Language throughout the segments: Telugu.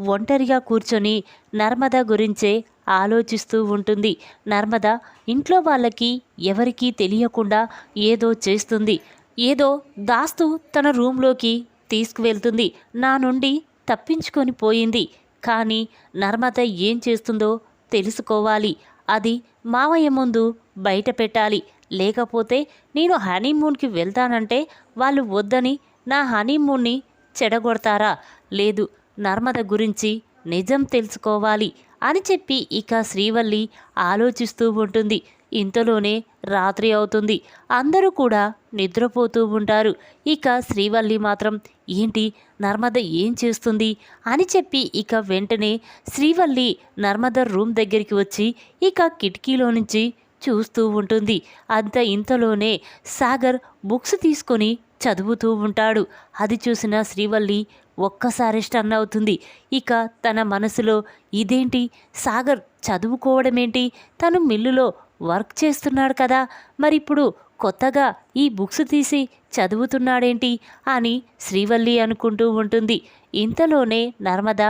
ఒంటరిగా కూర్చొని నర్మద గురించే ఆలోచిస్తూ ఉంటుంది. నర్మద ఇంట్లో వాళ్ళకి ఎవరికీ తెలియకుండా ఏదో చేస్తుంది. ఏదో దాస్తూ తన రూమ్లోకి తీసుకువెళ్తుంది. నా నుండి తప్పించుకొని పోయింది. కానీ నర్మద ఏం చేస్తుందో తెలుసుకోవాలి. అది మావయ్య ముందు బయట పెట్టాలి. లేకపోతే నేను హనీమూన్కి వెళ్తానంటే వాళ్ళు వద్దని నా హనీమూన్ని చెడగొడతారా? లేదు నర్మద గురించి నిజం తెలుసుకోవాలి అని చెప్పి ఇక శ్రీవల్లి ఆలోచిస్తూ ఉంటుంది. ఇంతలోనే రాత్రి అవుతుంది. అందరూ కూడా నిద్రపోతూ ఉంటారు. ఇక శ్రీవల్లి మాత్రం ఏంటి? నర్మద ఏం చేస్తుంది? అని చెప్పి ఇక వెంటనే శ్రీవల్లి నర్మద రూమ్ దగ్గరికి వచ్చి ఇక కిటికీలో నుంచి చూస్తూ ఉంటుంది. అంత ఇంతలోనే సాగర్ బుక్స్ తీసుకొని చదువుతూ ఉంటాడు. అది చూసిన శ్రీవల్లి ఒక్కసారి స్టన్ అవుతుంది. ఇక తన మనసులో ఇదేంటి? సాగర్ చదువుకోవడమేంటి? తను మిల్లులో వర్క్ చేస్తున్నాడు కదా మరిప్పుడు కొత్తగా ఈ బుక్స్ తీసి చదువుతున్నాడేంటి అని శ్రీవల్లి అనుకుంటూ ఉంటుంది. ఇంతలోనే నర్మద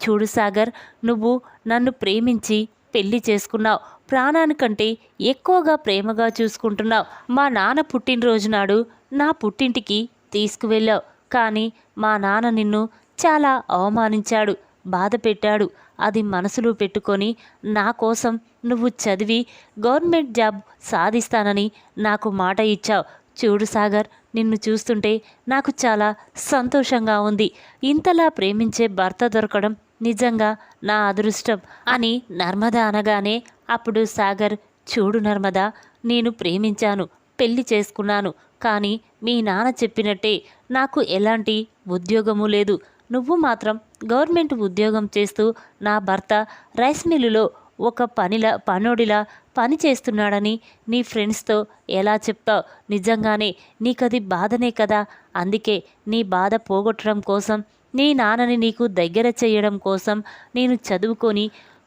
చూడు సాగర్ నువ్వు నన్ను ప్రేమించి పెళ్ళి చేసుకున్నావు. ప్రాణానికంటే ఎక్కువగా ప్రేమగా చూసుకుంటున్నావు. మా నాన్న పుట్టినరోజు నాడు నా పుట్టింటికి తీసుకువెళ్ళావు. కానీ మా నాన్న నిన్ను చాలా అవమానించాడు బాధ పెట్టాడు అది మనసులో పెట్టుకొని నా కోసం నువ్వు చదివి గవర్నమెంట్ జాబ్ సాధిస్తానని నాకు మాట ఇచ్చావు. చూడు సాగర్ నిన్ను చూస్తుంటే నాకు చాలా సంతోషంగా ఉంది. ఇంతలా ప్రేమించే భర్త దొరకడం నిజంగా నా అదృష్టం అని నర్మద అనగానే అప్పుడు సాగర్ చూడు నర్మద నేను ప్రేమించాను పెళ్ళి చేసుకున్నాను. కానీ మీ నాన్న చెప్పినట్టే నాకు ఎలాంటి ఉద్యోగము లేదు. నువ్వు మాత్రం గవర్నమెంట్ ఉద్యోగం చేస్తూ నా భర్త రైస్ మిల్లులో ఒక పనిలా పనోడిలా పని చేస్తున్నాడని నీ ఫ్రెండ్స్తో ఎలా చెప్తావు? నిజంగానే నీకది బాధనే కదా. అందుకే నీ బాధ పోగొట్టడం కోసం నీ నాన్నని నీకు దగ్గర చేయడం కోసం నేను చదువుకొని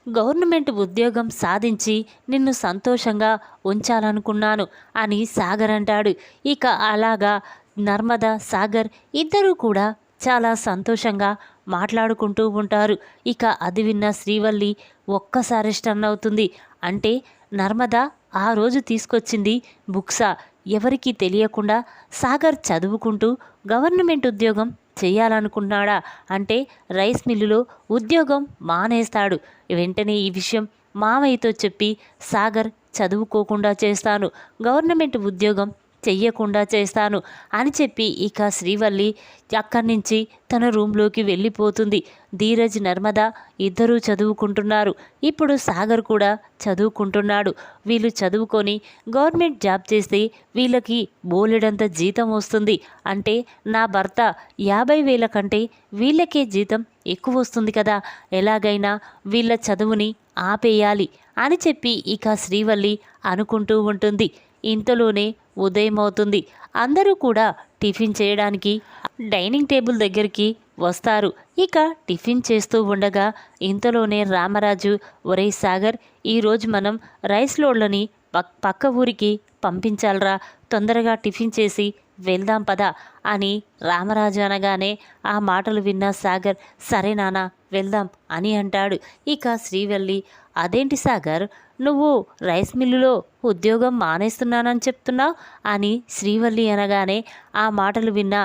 గవర్నమెంట్ ఉద్యోగం సాధించి నిన్ను సంతోషంగా ఉంచాలనుకున్నాను అని సాగర్ అంటాడు. ఇక అలాగా నర్మద సాగర్ ఇద్దరూ కూడా చాలా సంతోషంగా మాట్లాడుకుంటూ ఉంటారు. ఇక అది విన్న శ్రీవల్లి ఒక్కసారి స్టన్ అవుతుంది. అంటే నర్మద ఆ రోజు తీసుకొచ్చింది బుక్సా? ఎవరికీ తెలియకుండా సాగర్ చదువుకుంటూ గవర్నమెంట్ ఉద్యోగం చేయాలనుకున్నాడా అంటే రైస్ మిల్లులో ఉద్యోగం మానేస్తాడు. వెంటనే ఈ విషయం మామయ్యతో చెప్పి సాగర్ చదువుకోకుండా చేస్తాను. గవర్నమెంట్ ఉద్యోగం చెయ్యకుండా చేస్తాను అని చెప్పి ఇక శ్రీవల్లి అక్కడి నుంచి తన రూమ్లోకి వెళ్ళిపోతుంది. ధీరజ్ నర్మద ఇద్దరూ చదువుకుంటున్నారు. ఇప్పుడు సాగర్ కూడా చదువుకుంటున్నాడు. వీళ్ళు చదువుకొని గవర్నమెంట్ జాబ్ చేస్తే వీళ్ళకి బోలెడంత జీతం వస్తుంది. అంటే నా భర్త యాభై వేల కంటే వీళ్ళకే జీతం ఎక్కువ వస్తుంది కదా. ఎలాగైనా వీళ్ళ చదువుని ఆపేయాలి అని చెప్పి ఇక శ్రీవల్లి అనుకుంటూ ఉంటుంది. ఇంతలోనే ఉదయం అవుతుంది అందరూ కూడా టిఫిన్ చేయడానికి డైనింగ్ టేబుల్ దగ్గరికి వస్తారు. ఇక టిఫిన్ చేస్తూ ఉండగా ఇంతలోనే రామరాజు ఒరే సాగర్ ఈరోజు మనం రైస్ లోడ్లని పక్ పక్క ఊరికి పంపించాలరా. తొందరగా టిఫిన్ చేసి వెళ్దాం పదా అని రామరాజు అనగానే ఆ మాటలు విన్న సాగర్ సరే నానా వెళ్దాం అని అంటాడు. ఇక శ్రీవల్లి అదేంటి సాగర్? నువ్వు రైస్ మిల్లులో ఉద్యోగం మానేస్తున్నానని చెప్తున్నావు అని శ్రీవల్లి అనగానే ఆ మాటలు విన్న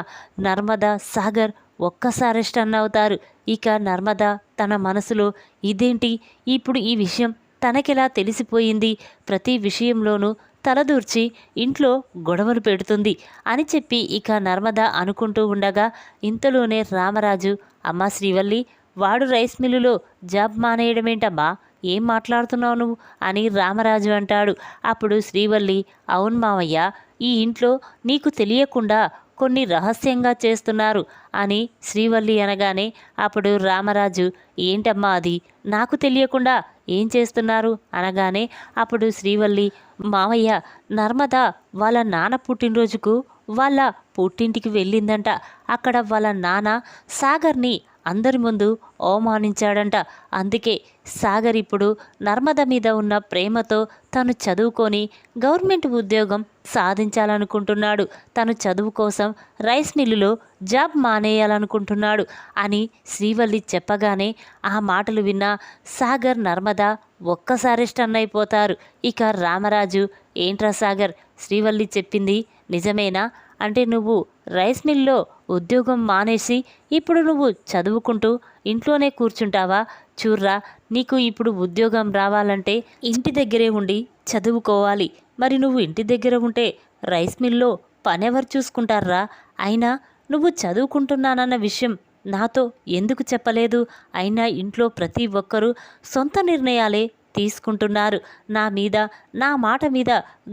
నర్మద సాగర్ ఒక్కసారి స్టన్ అవుతారు. ఇక నర్మద తన మనసులో ఇదేంటి? ఇప్పుడు ఈ విషయం తనకెలా తెలిసిపోయింది? ప్రతి విషయంలోనూ తలదూర్చి ఇంట్లో గొడవలు పెడుతుంది అని చెప్పి ఇక నర్మద అనుకుంటూ ఉండగా ఇంతలోనే రామరాజు అమ్మ శ్రీవల్లి వాడు రైస్ మిల్లులో జాబ్ మానేయడమేంటమ్మా? ఏం మాట్లాడుతున్నావు నువ్వు? అని రామరాజు అంటాడు. అప్పుడు శ్రీవల్లి అవును మావయ్య ఈ ఇంట్లో నీకు తెలియకుండా కొన్ని రహస్యంగా చేస్తున్నారు అని శ్రీవల్లి అనగానే అప్పుడు రామరాజు ఏంటమ్మా అది? నాకు తెలియకుండా ఏం చేస్తున్నారు? అనగానే అప్పుడు శ్రీవల్లి మావయ్య నర్మద వాళ్ళ నాన్న పుట్టినరోజుకు వాళ్ళ పుట్టింటికి వెళ్ళిందంట. అక్కడ వాళ్ళ నాన్న సాగర్ని అందరి ముందు అవమానించాడంట. అందుకే సాగర్ ఇప్పుడు నర్మద మీద ఉన్న ప్రేమతో తను చదువుకొని గవర్నమెంట్ ఉద్యోగం సాధించాలనుకుంటున్నాడు. తను చదువు కోసం రైస్ మిల్లులో జాబ్ మానేయాలనుకుంటున్నాడు అని శ్రీవల్లి చెప్పగానే ఆ మాటలు విన్న సాగర్ నర్మద ఒక్కసారి స్టన్ అయిపోతారు. ఇక రామరాజు ఏంట్రా సాగర్? శ్రీవల్లి చెప్పింది నిజమేనా? అంటే నువ్వు రైస్ మిల్లో ఉద్యోగం మానేసి ఇప్పుడు నువ్వు చదువుకుంటూ ఇంట్లోనే కూర్చుంటావా? చూర్రా నీకు ఇప్పుడు ఉద్యోగం రావాలంటే ఇంటి దగ్గరే ఉండి చదువుకోవాలి. మరి నువ్వు ఇంటి దగ్గర ఉంటే రైస్ మిల్లో పనెవరు చూసుకుంటారా అయినా నువ్వు చదువుకుంటున్నానన్న విషయం నాతో ఎందుకు చెప్పలేదు? అయినా ఇంట్లో ప్రతి ఒక్కరూ సొంత నిర్ణయాలే తీసుకుంటున్నారు. నా మీద నా మాట మీద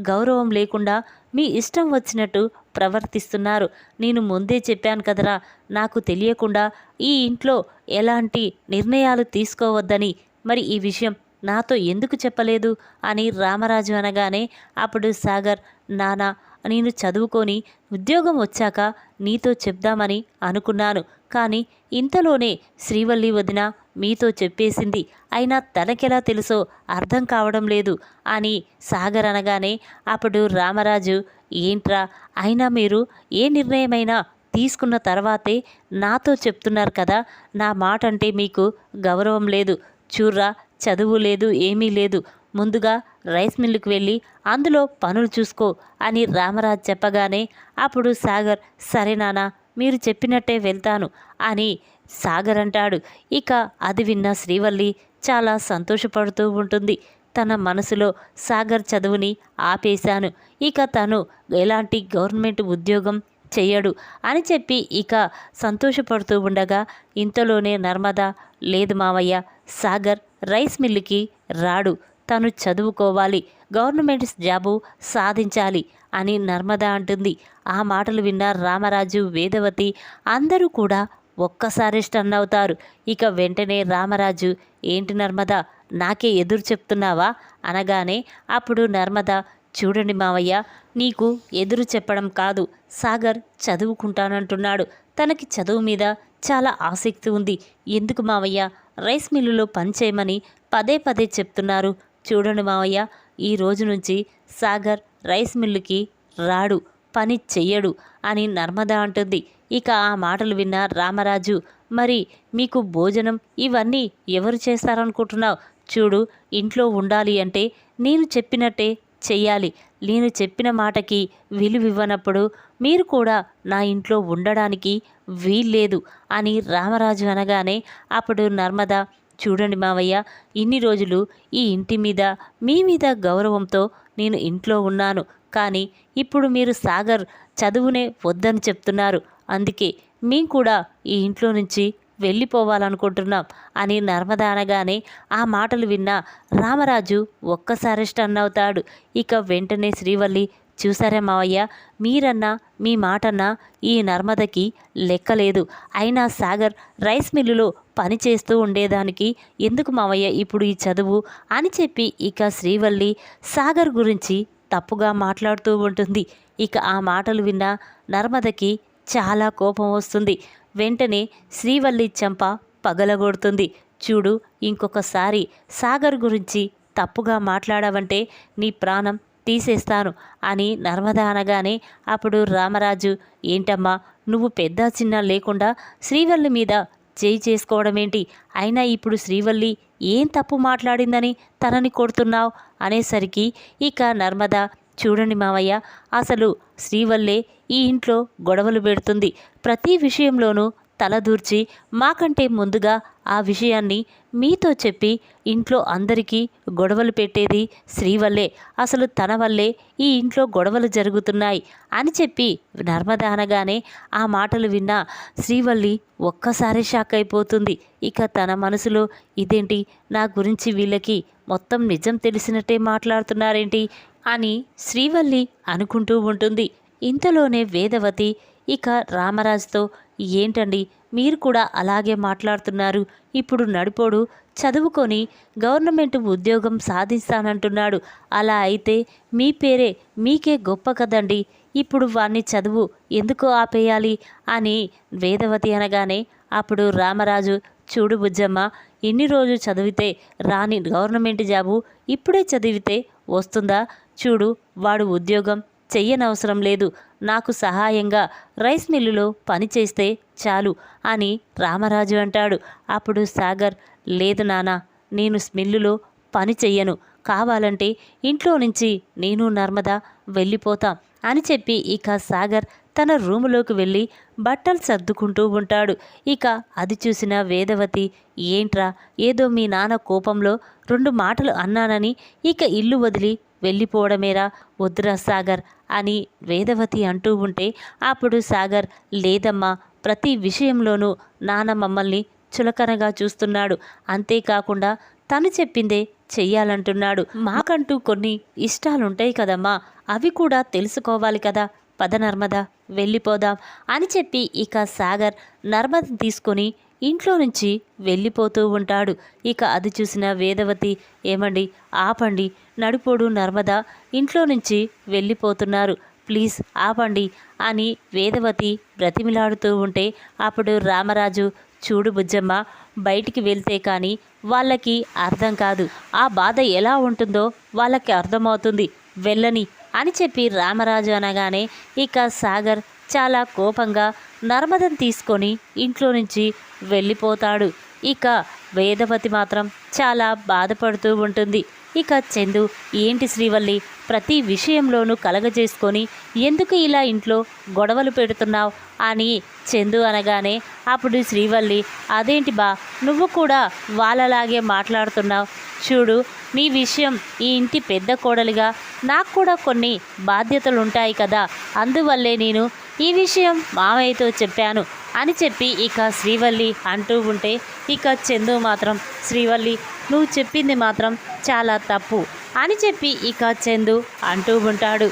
గౌరవం లేకుండా మీ ఇష్టం వచ్చినట్టు ప్రవర్తిస్తున్నారు. నేను ముందే చెప్పాను కదరా నాకు తెలియకుండా ఈ ఇంట్లో ఎలాంటి నిర్ణయాలు తీసుకోవద్దని. మరి ఈ విషయం నాతో ఎందుకు చెప్పలేదు? అని రామరాజు అనగానే అప్పుడు సాగర్ నానా నేను చదువుకొని ఉద్యోగం వచ్చాక నీతో చెప్దామని అనుకున్నాను. కానీ ఇంతలోనే శ్రీవల్లి వదిన మీతో చెప్పేసింది. అయినా తనకెలా తెలుసో అర్థం కావడం లేదు అని సాగర్ అనగానే అప్పుడు రామరాజు ఏంట్రా అయినా మీరు ఏ నిర్ణయమైనా తీసుకున్న తర్వాతే నాతో చెప్తున్నారు కదా. నా మాట అంటే మీకు గౌరవం లేదు. చూర్రా చదువు లేదు ఏమీ లేదు. ముందుగా రైస్ మిల్లుకు వెళ్ళి అందులో పనులు చూసుకో అని రామరాజ్ చెప్పగానే అప్పుడు సాగర్ సరే నానా మీరు చెప్పినట్టే వెళ్తాను అని సాగర్ అంటాడు. ఇక అది విన్న శ్రీవల్లి చాలా సంతోషపడుతూ ఉంటుంది. తన మనసులో సాగర్ చదువుని ఆపేశాను. ఇక తను ఎలాంటి గవర్నమెంట్ ఉద్యోగం చెయ్యడు అని చెప్పి ఇక సంతోషపడుతూ ఉండగా ఇంతలోనే నర్మద లేదు మావయ్య సాగర్ రైస్ మిల్లుకి రాడు. తను చదువుకోవాలి. గవర్నమెంట్ జాబు సాధించాలి. అని నర్మద అంటుంది. ఆ మాటలు విన్న రామరాజు వేదవతి అందరూ కూడా ఒక్కసారి స్టన్ అవుతారు. ఇక వెంటనే రామరాజు ఏంటి నర్మద నాకే ఎదురు చెప్తున్నావా? అనగానే అప్పుడు నర్మద చూడండి మావయ్య నీకు ఎదురు చెప్పడం కాదు సాగర్ చదువుకుంటానంటున్నాడు. తనకి చదువు మీద చాలా ఆసక్తి ఉంది. ఎందుకు మావయ్య రైస్ మిల్లులో పనిచేయమని పదే పదే చెప్తున్నారు. చూడండి మావయ్య ఈ రోజు నుంచి సాగర్ రైస్ మిల్లుకి రాడు పని చెయ్యడు అని నర్మద అంటుంది. ఇక ఆ మాటలు విన్న రామరాజు మరి మీకు భోజనం ఇవన్నీ ఎవరు చేస్తారనుకుంటున్నావు? చూడు ఇంట్లో ఉండాలి అంటే నేను చెప్పినట్టే చెయ్యాలి. నేను చెప్పిన మాటకి విలువివ్వనప్పుడు మీరు కూడా నా ఇంట్లో ఉండడానికి వీల్లేదు అని రామరాజు అనగానే అప్పుడు నర్మద చూడండి మావయ్య ఇన్ని రోజులు ఈ ఇంటి మీద మీ మీద గౌరవంతో నేను ఇంట్లో ఉన్నాను. కానీ ఇప్పుడు మీరు సాగర్ చదువునే వద్దని చెప్తున్నారు. అందుకే మేము కూడా ఈ ఇంట్లో నుంచి వెళ్ళిపోవాలనుకుంటున్నాం అని నర్మద అనగానే ఆ మాటలు విన్న రామరాజు ఒక్కసారి స్టన్ అవుతాడు. ఇక వెంటనే శ్రీవల్లి చూసారా మావయ్య? మీరన్నా మీ మాటన్నా ఈ నర్మదకి లెక్కలేదు. అయినా సాగర్ రైస్ మిల్లులో పని చేస్తూ ఉండేదానికి ఎందుకు మావయ్య ఇప్పుడు ఈ చదువు? అని చెప్పి ఇక శ్రీవల్లి సాగర్ గురించి తప్పుగా మాట్లాడుతూ ఉంటుంది. ఇక ఆ మాటలు విన్న నర్మదకి చాలా కోపం వస్తుంది. వెంటనే శ్రీవల్లి చెంప పగలగొడుతుంది. చూడు ఇంకొకసారి సాగర్ గురించి తప్పుగా మాట్లాడావంటే నీ ప్రాణం తీసేస్తాను అని నర్మద అనగానే అప్పుడు రామరాజు ఏంటమ్మా నువ్వు పెద్ద చిన్న లేకుండా శ్రీవల్లి మీద చేయి చేసుకోవడమేంటి? అయినా ఇప్పుడు శ్రీవల్లి ఏం తప్పు మాట్లాడిందని తనని కొడుతున్నావు? అనేసరికి ఇక నర్మద చూడండి మావయ్య అసలు శ్రీవల్లే ఈ ఇంట్లో గొడవలు పెడుతుంది. ప్రతి విషయంలోనూ తలదూర్చి మాకంటే ముందుగా ఆ విషయాన్ని మీతో చెప్పి ఇంట్లో అందరికీ గొడవలు పెట్టేది శ్రీవల్లే. అసలు తన వల్లే ఈ ఇంట్లో గొడవలు జరుగుతున్నాయి అని చెప్పి నర్మద అనగానే ఆ మాటలు విన్న శ్రీవల్లి ఒక్కసారి షాక్ అయిపోతుంది. ఇక తన మనసులో ఇదేంటి? నా గురించి వీళ్ళకి మొత్తం నిజం తెలిసినట్టే మాట్లాడుతున్నారేంటి? అని శ్రీవల్లి అనుకుంటూ ఉంటుంది. ఇంతలోనే వేదవతి ఇక రామరాజుతో ఏంటండి? మీరు కూడా అలాగే మాట్లాడుతున్నారు. ఇప్పుడు నడిపోడు చదువుకొని గవర్నమెంట్ ఉద్యోగం సాధిస్తానంటున్నాడు. అలా అయితే మీ పేరే మీకే గొప్ప కదండి. ఇప్పుడు వాణ్ణి చదువు ఎందుకు ఆపేయాలి అని వేదవతి అనగానే అప్పుడు రామరాజు చూడు బుజ్జమ్మ ఇన్ని రోజు చదివితే రాని గవర్నమెంట్ జాబు ఇప్పుడే చదివితే వస్తుందా? చూడు వాడు ఉద్యోగం చెయ్యనవసరం లేదు. నాకు సహాయంగా రైస్ మిల్లులో పని చేస్తే చాలు అని రామరాజు అంటాడు. అప్పుడు సాగర్ లేదు నానా నేను మిల్లులో పని చెయ్యను. కావాలంటే ఇంట్లో నుంచి నేను నర్మదా వెళ్ళిపోతాం అని చెప్పి ఇక సాగర్ తన రూములోకి వెళ్ళి బట్టలు సర్దుకుంటూ ఉంటాడు. ఇక అది చూసిన వేదవతి ఏంట్రా ఏదో మీ నాన్న కోపంలో రెండు మాటలు అన్నానని ఇక ఇల్లు వదిలి వెళ్ళిపోవడమేరా? వద్దురా సాగర్ అని వేదవతి అంటూ ఉంటే అప్పుడు సాగర్ లేదమ్మా ప్రతి విషయంలోనూ నాన్న మమ్మల్ని చులకనగా చూస్తున్నాడు. అంతేకాకుండా తను చెప్పిందే చెయ్యాలంటున్నాడు. మాకంటూ కొన్ని ఇష్టాలుంటాయి కదమ్మా. అవి కూడా తెలుసుకోవాలి కదా. పద నర్మద వెళ్ళిపోదాం అని చెప్పి ఇక సాగర్ నర్మద తీసుకొని ఇంట్లో నుంచి వెళ్ళిపోతూ ఉంటాడు. ఇక అది చూసిన వేదవతి ఏమండి ఆపండి. నడిపోడు నర్మద ఇంట్లో నుంచి వెళ్ళిపోతున్నారు. ప్లీజ్ ఆపండి అని వేదవతి బ్రతిమిలాడుతూ ఉంటే అప్పుడు రామరాజు చూడు బుజ్జమ్మ బయటికి వెళ్తే కానీ వాళ్ళకి అర్థం కాదు. ఆ బాధ ఎలా ఉంటుందో వాళ్ళకి అర్థమవుతుంది. వెళ్ళని అని చెప్పి రామరాజు అనగానే ఇక సాగర్ చాలా కోపంగా నర్మదను తీసుకొని ఇంట్లో నుంచి వెళ్ళిపోతాడు. ఇక వేదవతి మాత్రం చాలా బాధపడుతూ ఉంటుంది. ఇక చందు ఏంటి శ్రీవల్లి? ప్రతి విషయంలోనూ కలగజేసుకొని ఎందుకు ఇలా ఇంట్లో గొడవలు పెడుతున్నావు? అని చందు అనగానే అప్పుడు శ్రీవల్లి అదేంటి బా నువ్వు కూడా వాళ్ళలాగే మాట్లాడుతున్నావు. చూడు నీ విషయం ఈ ఇంటి పెద్ద కోడలిగా నాకు కూడా కొన్ని బాధ్యతలు ఉంటాయి కదా. అందువల్లే నేను ఈ విషయం మావయ్యతో చెప్పాను. అని చెప్పి ఇక శ్రీవల్లి అంటూ ఉంటే ఇక చందు మాత్రం శ్రీవల్లి నువ్వు చెప్పింది మాత్రం చాలా తప్పు అని చెప్పి ఇక చందు అంటూ ఉంటాడు.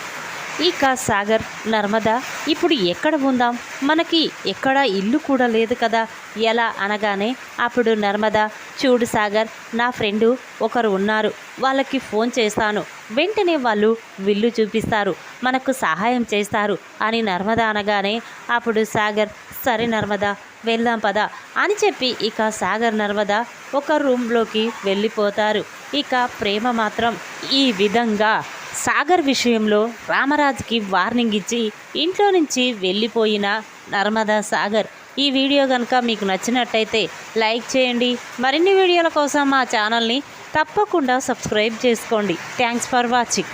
ఇక సాగర్ నర్మద ఇప్పుడు ఎక్కడ ఉందాం? మనకి ఎక్కడ ఇల్లు కూడా లేదు కదా? ఎలా? అనగానే అప్పుడు నర్మద చూడు సాగర్ నా ఫ్రెండు ఒకరు ఉన్నారు వాళ్ళకి ఫోన్ చేస్తాను. వెంటనే వాళ్ళు విల్లు చూపిస్తారు మనకు సహాయం చేస్తారు అని నర్మద అనగానే అప్పుడు సాగర్ సరే నర్మద వెళ్దాం పద అని చెప్పి ఇక సాగర్ నర్మద ఒక రూమ్లోకి వెళ్ళిపోతారు. ఇక ప్రేమ మాత్రం ఈ విధంగా సాగర్ విషయంలో రామరాజుకి వార్నింగ్ ఇచ్చి ఇంట్లో నుంచి వెళ్ళిపోయిన నర్మదా సాగర్. ఈ వీడియో కనుక మీకు నచ్చినట్టయితే లైక్ చేయండి. మరిన్ని వీడియోల కోసం మా ఛానల్ని తప్పకుండా సబ్స్క్రైబ్ చేసుకోండి. Thanks for watching.